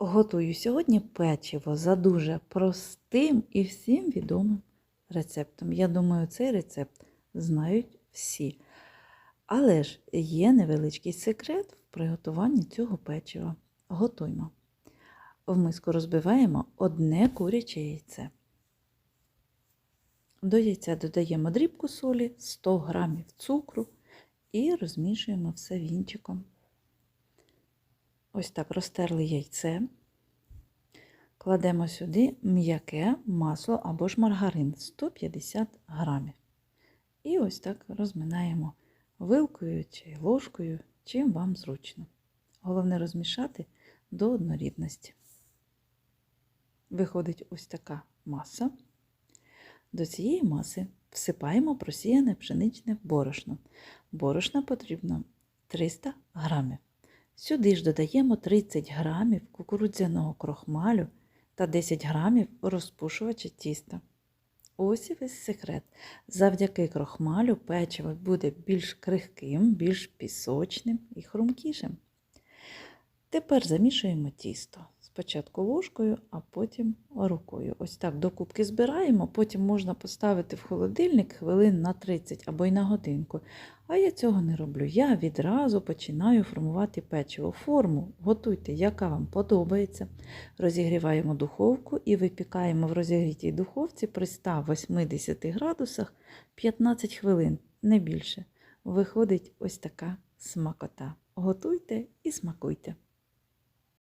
Готую сьогодні печиво за дуже простим і всім відомим рецептом. Я думаю, цей рецепт знають всі. Але ж є невеличкий секрет в приготуванні цього печива. Готуємо. В миску розбиваємо одне куряче яйце. До яйця додаємо дрібку солі, 100 г цукру і розмішуємо все вінчиком. Ось так розтерли яйце. Кладемо сюди м'яке масло або ж маргарин 150 грамів. І ось так розминаємо вилкою чи ложкою, чим вам зручно. Головне розмішати до однорідності. Виходить ось така маса. До цієї маси всипаємо просіяне пшеничне борошно. Борошна потрібно 300 грамів. Сюди ж додаємо 30 грамів кукурудзяного крохмалю та 10 грамів розпушувача тіста. Ось і весь секрет. Завдяки крохмалю печиво буде більш крихким, більш пісочним і хрумкішим. Тепер замішуємо тісто. Спочатку ложкою, а потім рукою. Ось так до кубки збираємо, потім можна поставити в холодильник хвилин на 30 або й на годинку. А я цього не роблю. Я відразу починаю формувати печиво. Форму готуйте, яка вам подобається. Розігріваємо духовку і випікаємо в розігрітій духовці при 180 градусах 15 хвилин, не більше. Виходить ось така смакота. Готуйте і смакуйте.